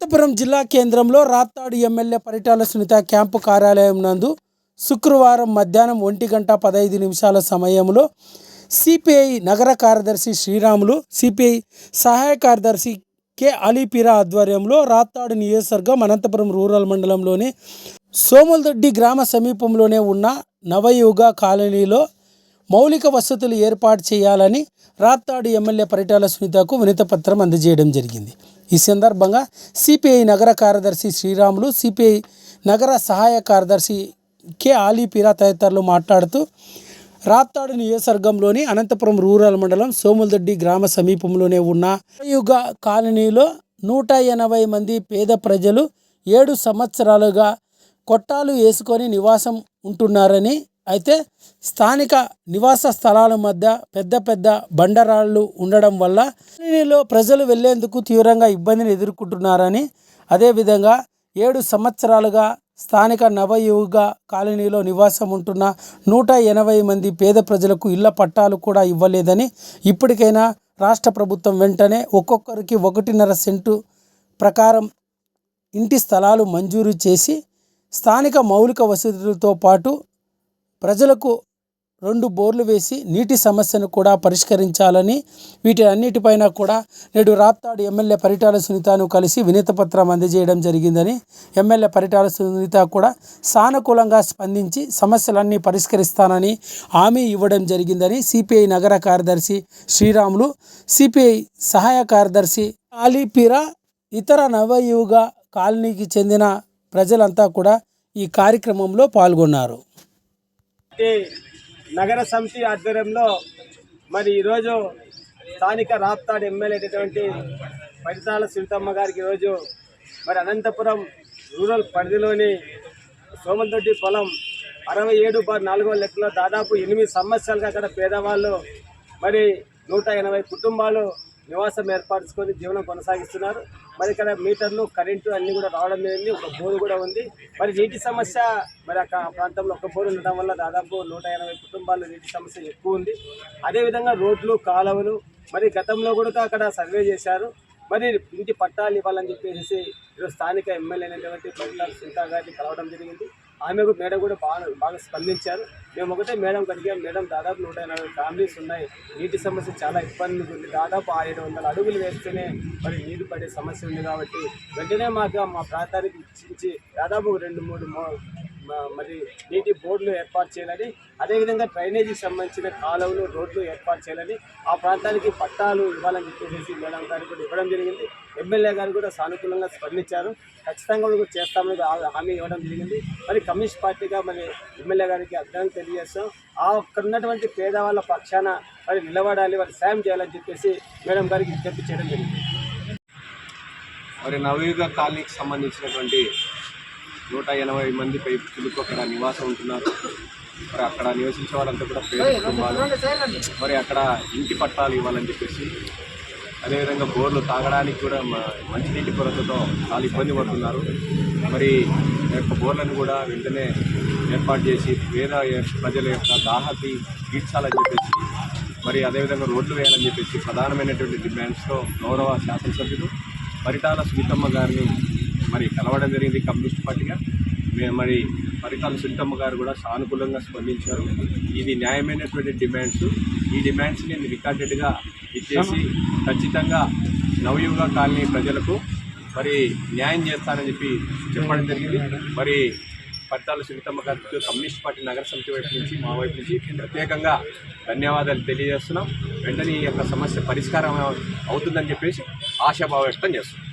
అనంతపురం జిల్లా కేంద్రంలో Raptadu MLA Paritala Sunitha camp కార్యాలయం నందు శుక్రవారం మధ్యాహ్నం ఒంటి గంట పదహైదు నిమిషాల సమయంలో సిపిఐ నగర కార్యదర్శి శ్రీరాములు సిపిఐ సహాయ కార్యదర్శి కె అలీపీరా ఆధ్వర్యంలో రాప్తాడు నియోజకవర్గం అనంతపురం రూరల్ మండలంలోని సోములదొడ్డి గ్రామ సమీపంలోనే ఉన్న నవయుగ కాలనీలో మౌలిక వసతులు ఏర్పాటు చేయాలని రాప్తాడు ఎమ్మెల్యే పరిటాల సునీతకు వినతిపత్రం అందజేయడం జరిగింది. ఈ సందర్భంగా సిపిఐ నగర కార్యదర్శి శ్రీరాములు సిపిఐ నగర సహాయ కార్యదర్శి కె ఆలీపీరా తదితరులు మాట్లాడుతూ రాప్తాడు నియోజకవర్గంలోని అనంతపురం రూరల్ మండలం సోములదొడ్డి గ్రామ సమీపంలోనే ఉన్న యుగ కాలనీలో నూట ఎనభై మంది పేద ప్రజలు ఏడు సంవత్సరాలుగా కొట్టాలు వేసుకొని నివాసం ఉంటున్నారని అయితే స్థానిక నివాస స్థలాల మధ్య పెద్ద పెద్ద బండరాళ్ళు ఉండడం వల్ల కాలనీలో ప్రజలు వెళ్ళేందుకు తీవ్రంగా ఇబ్బందిని ఎదుర్కొంటున్నారని అదేవిధంగా ఏడు సంవత్సరాలుగా స్థానిక నవయుగ కాలనీలో నివాసం ఉంటున్న నూట ఎనభై మంది పేద ప్రజలకు ఇళ్ళ పట్టాలు కూడా ఇవ్వలేదని ఇప్పటికైనా రాష్ట్ర ప్రభుత్వం వెంటనే ఒక్కొక్కరికి ఒకటిన్నర సెంటు ప్రకారం ఇంటి స్థలాలు మంజూరు చేసి స్థానిక మౌలిక వసతులతో పాటు ప్రజలకు రెండు బోర్లు వేసి నీటి సమస్యను కూడా పరిష్కరించాలని వీటి అన్నిటిపైన కూడా నేడు రాప్తాడు ఎమ్మెల్యే పరిటాల సునీతను కలిసి వినతిపత్రం అందజేయడం జరిగిందని ఎమ్మెల్యే పరిటాల సునీత కూడా సానుకూలంగా స్పందించి సమస్యలన్నీ పరిష్కరిస్తానని హామీ ఇవ్వడం జరిగిందని సిపిఐ నగర కార్యదర్శి శ్రీరాములు సిపిఐ సహాయ కార్యదర్శి ఆలీపీరా ఇతర నవయుగ కాలనీకి చెందిన ప్రజలంతా కూడా ఈ కార్యక్రమంలో పాల్గొన్నారు. ఈ నగర సమితి ఆధ్వర్యంలో మరి ఈరోజు స్థానిక రాప్తాడు ఎమ్మెల్యే అయినటువంటి పరితాల సునీతమ్మ గారికి ఈరోజు మరి అనంతపురం రూరల్ పరిధిలోని సోమంతొడ్డి పొలం అరవై ఏడు బార్ నాలుగో లెక్కలో దాదాపు ఎనిమిది సంవత్సరాలుగా అక్కడ పేదవాళ్ళు మరి నూట ఎనభై కుటుంబాలు నివాసం ఏర్పరచుకొని జీవనం కొనసాగిస్తున్నారు. మరి ఇక్కడ మీటర్లు కరెంటు అన్నీ కూడా రావడం జరిగింది ఒక బోరు కూడా ఉంది. మరి నీటి సమస్య మరి అక్కడ ఆ ప్రాంతంలో ఒక బోరు ఉండడం వల్ల దాదాపు నూట ఎనభై కుటుంబాలు నీటి సమస్య ఎక్కువ ఉంది. అదేవిధంగా రోడ్లు కాలువలు మరి గతంలో కూడా అక్కడ సర్వే చేశారు. మరి ఇంటి పట్టాలు ఇవ్వాలని చెప్పేసి ఈరోజు స్థానిక ఎమ్మెల్యే అయినటువంటి ప్రజల సునీత గారిని కలవడం జరిగింది. ఆమె కూడా మేడం కూడా బాగా బాగా స్పందించారు. మేము ఒకటే మేడం కడిగాం మేడం దాదాపు నూట ఎనభై ఫ్యామిలీస్ ఉన్నాయి. నీటి సమస్య చాలా ఇబ్బందిగా ఉంది. దాదాపు ఏడు వందల అడుగులు వేస్తేనే మరి నీరు పడే సమస్య ఉంది కాబట్టి వెంటనే మాకు మా ప్రాంతానికి ఇచ్చి దాదాపు రెండు మూడు మరి నీటి బోర్డులు ఏర్పాటు చేయాలని అదేవిధంగా డ్రైనేజీకి సంబంధించిన కాలువలు రోడ్లు ఏర్పాటు చేయాలని ఆ ప్రాంతానికి పట్టాలు ఇవ్వాలని చెప్పేసి మేడం గారికి కూడా ఇవ్వడం జరిగింది. ఎమ్మెల్యే గారు కూడా సానుకూలంగా స్పందించారు. ఖచ్చితంగా కూడా చేస్తామని హామీ ఇవ్వడం జరిగింది. మరి కమ్యూనిస్ట్ పార్టీగా మరి ఎమ్మెల్యే గారికి అర్థం తెలియజేస్తాం. ఆ అక్కడ ఉన్నటువంటి పేదవాళ్ళ పక్షాన మరి నిలబడాలి వారి సాయం చేయాలని చెప్పేసి మేడం గారికి విజ్ఞప్తి చేయడం జరిగింది. మరి నవయుగ కాలనీకి సంబంధించినటువంటి నూట ఎనభై మంది పైపులకు అక్కడ నివాసం ఉంటున్నారు. మరి అక్కడ నివసించే వాళ్ళంతా కూడా పేద కుటుంబాలు. మరి అక్కడ ఇంటి పట్టాలు ఇవ్వాలని చెప్పేసి అదేవిధంగా బోర్లు తాగడానికి కూడా మంచినీటి కొరతతో చాలా ఇబ్బంది పడుతున్నారు. మరి యొక్క బోర్లను కూడా వెంటనే ఏర్పాటు చేసి పేద ప్రజల యొక్క దాహాతి తీర్చాలని చెప్పేసి మరి అదేవిధంగా రోడ్లు వేయాలని చెప్పేసి ప్రధానమైనటువంటి డిమాండ్స్తో గౌరవ శాసనసభ్యులు పరిటాల సునీతమ్మ గారిని మరి కలవడం జరిగింది కమ్యూనిస్ట్ పార్టీగా. మరి పరికాల సునీతమ్మ గారు కూడా సానుకూలంగా స్పందించారు. ఇది న్యాయమైనటువంటి డిమాండ్స్. ఈ డిమాండ్స్ నేను రికార్డెడ్గా ఇచ్చేసి ఖచ్చితంగా నవయుగ కాలనీ ప్రజలకు మరి న్యాయం చేస్తానని చెప్పి చెప్పడం జరిగింది. మరి పట్టాల సునీతమ్మ గారికి కమ్యూనిస్ట్ పార్టీ నగర సమితి వైపు నుంచి మా వైపు నుంచి ప్రత్యేకంగా ధన్యవాదాలు తెలియజేస్తున్నాం. వెంటనే ఈ యొక్క సమస్య పరిష్కారం అవుతుందని చెప్పేసి ఆశాభావ వ్యక్తం చేస్తున్నాం.